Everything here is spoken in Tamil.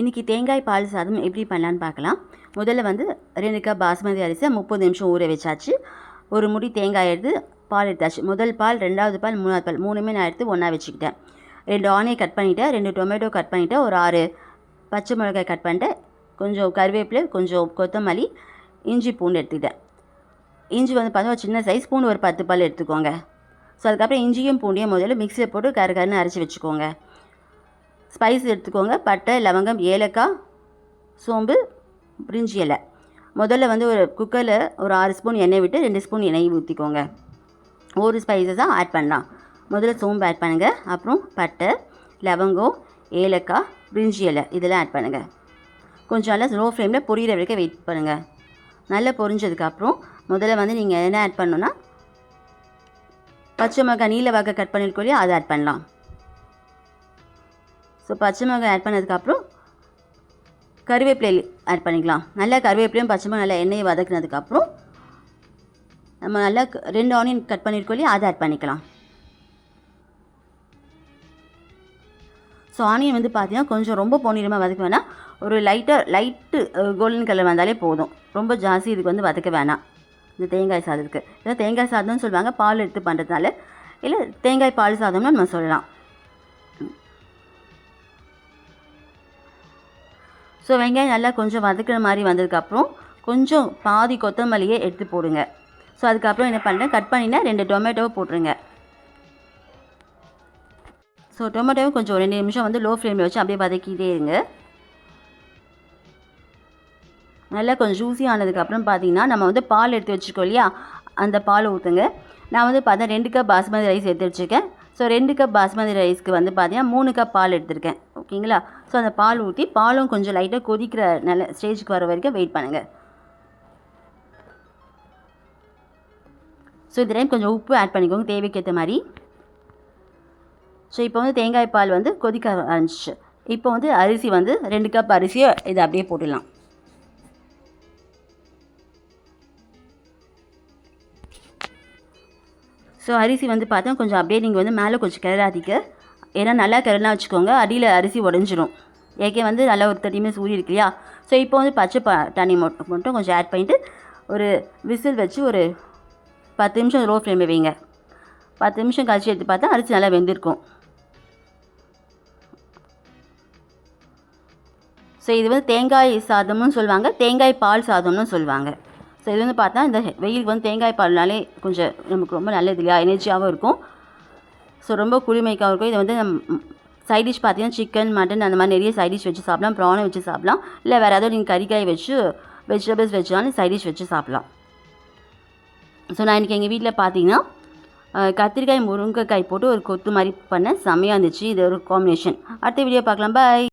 இன்றைக்கி தேங்காய் பால் சாதம் எப்படி பண்ணலான்னு பார்க்கலாம். முதல்ல வந்து ரெண்டு கப் பாஸ்மதி அரிசி முப்பது நிமிஷம் ஊற வச்சாச்சு. ஒரு முடி தேங்காய் எடுத்து பால் எடுத்தாச்சு. முதல் பால் ரெண்டாவது பால் மூணாவது பால் மூணுமே நான் எடுத்து ஒன்றா வச்சுக்கிட்டேன். ரெண்டு ஆனியை கட் பண்ணிவிட்டேன் ரெண்டு டொமேட்டோ கட் பண்ணிவிட்டேன் ஒரு ஆறு பச்சை மிளகாய் கட் பண்ணிட்டேன். கொஞ்சம் கருவேப்பிலை கொஞ்சம் கொத்தமல்லி இஞ்சி பூண்டு எடுத்துக்கிட்டேன். இஞ்சி வந்து பார்த்தா ஒரு சின்ன சைஸ் பூண்டு ஒரு பத்து பால் எடுத்துக்கோங்க. ஸோ அதுக்கப்புறம் இஞ்சியும் பூண்டையும் முதல்ல மிக்சியில் போட்டு கரு கருன்னு அரைச்சி வச்சுக்கோங்க. ஸ்பைஸ் எடுத்துக்கோங்க. பட்டை லவங்கம் ஏலக்காய் சோம்பு பிரிஞ்சி இலை. முதல்ல வந்து ஒரு குக்கரில் ஒரு ஆறு ஸ்பூன் எண்ணெய் விட்டு ரெண்டு ஸ்பூன் எண்ணெய் ஊற்றிக்கோங்க ஒரு ஸ்பைஸஸாக ஆட் பண்ணலாம். முதல்ல சோம்பு ஆட் பண்ணுங்கள் அப்புறம் பட்டை லவங்கம் ஏலக்காய் பிரிஞ்சி இலை இதெல்லாம் ஆட் பண்ணுங்கள் கொஞ்சம் நல்லா ஸ்லோ ஃப்ளேமில் பொரியிற வரைக்கும் வெயிட் பண்ணுங்கள் நல்லா பொரிஞ்சதுக்கப்புறம் முதல்ல வந்து நீங்கள் என்ன ஆட் பண்ணணுன்னா பச்சை மிளகாய் நீல வகை கட் பண்ணியிருக்கோம் இல்லையா அதை ஆட் பண்ணலாம். ஸோ பச்சை மிளகாய் ஆட் பண்ணதுக்கப்புறம் கருவேப்பிலை ஆட் பண்ணிக்கலாம். நல்லா கருவேப்பிலையும் பச்சை மிளகாய் நல்லா எண்ணெயை வதக்குனதுக்கப்புறம் நம்ம நல்லா ரெண்டு ஆனியன் கட் பண்ணியிருக்கோம் இல்லையா? அதை ஆட் பண்ணிக்கலாம். ஸோ ஆனியன் வந்து பார்த்தீங்கன்னா கொஞ்சம் ரொம்ப பொன்னிறமாக வதக்க வேணாம். ஒரு லைட்டாக லைட்டு கோல்டன் கலர் வந்தாலே போதும். ரொம்ப ஜாஸ்தி இதுக்கு வந்து வதக்க வேணாம். இந்த தேங்காய் சாதத்துக்கு. இல்லை தேங்காய் சாதம்னு சொல்லுவாங்க பால் எடுத்து பண்ணுறதுனால இல்லை தேங்காய் பால் சாதம்னு நம்ம சொல்லலாம். ஸோ வெங்காயம் நல்லா கொஞ்சம் வதக்கிற மாதிரி வந்ததுக்கப்புறம் கொஞ்சம் பாதி கொத்தமல்லியை எடுத்து போடுங்க. ஸோ அதுக்கப்புறம் என்ன பண்ணுறேன் கட் பண்ணினா ரெண்டு டொமேட்டோவை போட்டுருங்க. ஸோ டொமேட்டோவை கொஞ்சம் ரெண்டு நிமிஷம் வந்து லோ ஃப்ளேமில் வச்சு அப்படியே வதக்கிட்டே இருங்க. நல்லா கொஞ்சம் ஜூஸி ஆனதுக்கப்புறம் பார்த்தீங்கன்னா நம்ம வந்து பால் எடுத்து வச்சுருக்கோம் இல்லையா? அந்த பால் ஊற்றுங்க நான் வந்து பார்த்தா ரெண்டு கப் பாஸ்மதி ரைஸ் எடுத்து வச்சுருக்கேன். ஸோ ரெண்டு கப் பாஸ்மதி ரைஸ்க்கு வந்து பார்த்தீங்கன்னா மூணு கப் பால் எடுத்திருக்கேன். ஓகேங்களா? ஸோ அந்த பால் ஊற்றி பாலும் கொஞ்சம் லைட்டாக கொதிக்கிற நல்ல ஸ்டேஜுக்கு வர வரைக்கும் வெயிட் பண்ணுங்கள் ஸோ இந்த டைம் கொஞ்சம் உப்பு ஆட் பண்ணிக்கோங்க தேவைக்கேற்ற மாதிரி. ஸோ இப்போ வந்து தேங்காய் பால் வந்து கொதிக்க ஆரம்பிச்சு இப்போ வந்து அரிசி வந்து ரெண்டு கப் அரிசியை இதை அப்படியே போட்டுடலாம். ஸோ அரிசி வந்து பார்த்தா கொஞ்சம் அப்படியே நீங்கள் வந்து மேலே கொஞ்சம் கிளறாதீங்க. ஏன்னா நல்லா கிளறா வச்சுக்கோங்க அடியில் அரிசி உடஞ்சிரும். ஏற்கே வந்து நல்லா ஒரு தேர்ட்டி மினிட்ஸ் ஊறி இருக்கு இல்லையா? ஸோ இப்போ வந்து பச்சை ப தண்ணி மட்டும் மட்டும் கொஞ்சம் ஆட் பண்ணிட்டு ஒரு விசில் வச்சு ஒரு பத்து நிமிஷம் லோ ஃப்ளேமில் வைங்க. பத்து நிமிஷம் கழிச்சு எடுத்து பார்த்தா அரிசி நல்லா வெந்திருக்கும். ஸோ இது வந்து தேங்காய் சாதம்னு சொல்லுவாங்க தேங்காய் பால் சாதம்னு சொல்லுவாங்க. ஸோ இது வந்து பார்த்தா இந்த வெயிலுக்கு வந்து தேங்காய் பால்னாலே கொஞ்சம் நமக்கு ரொம்ப நல்லது இல்லையா? எனர்ஜியாகவும் இருக்கும். ஸோ ரொம்ப குளிமைக்காக இருக்கும். இதை வந்து சைட் டிஷ் பார்த்தீங்கன்னா சிக்கன் மட்டன் அந்த மாதிரி நிறைய சைட் டிஷ் வச்சு சாப்பிடலாம். ப்ரானை வச்சு சாப்பிடலாம். இல்லை வேறு ஏதாவது நீங்கள் கறிக்காய் வச்சு வெஜிடபிள்ஸ் வச்சாலும் சைட் டிஷ் வச்சு சாப்பிடலாம். ஸோ நான் இன்றைக்கி எங்கள் வீட்டில் பார்த்தீங்கன்னா கத்திரிக்காய் முருங்கைக்காய் போட்டு ஒரு கொத்து மாதிரி பண்ணேன். செம்மையாக இருந்துச்சு. இது ஒரு காம்பினேஷன் அடுத்த வீடியோ பார்க்கலாம். பாய்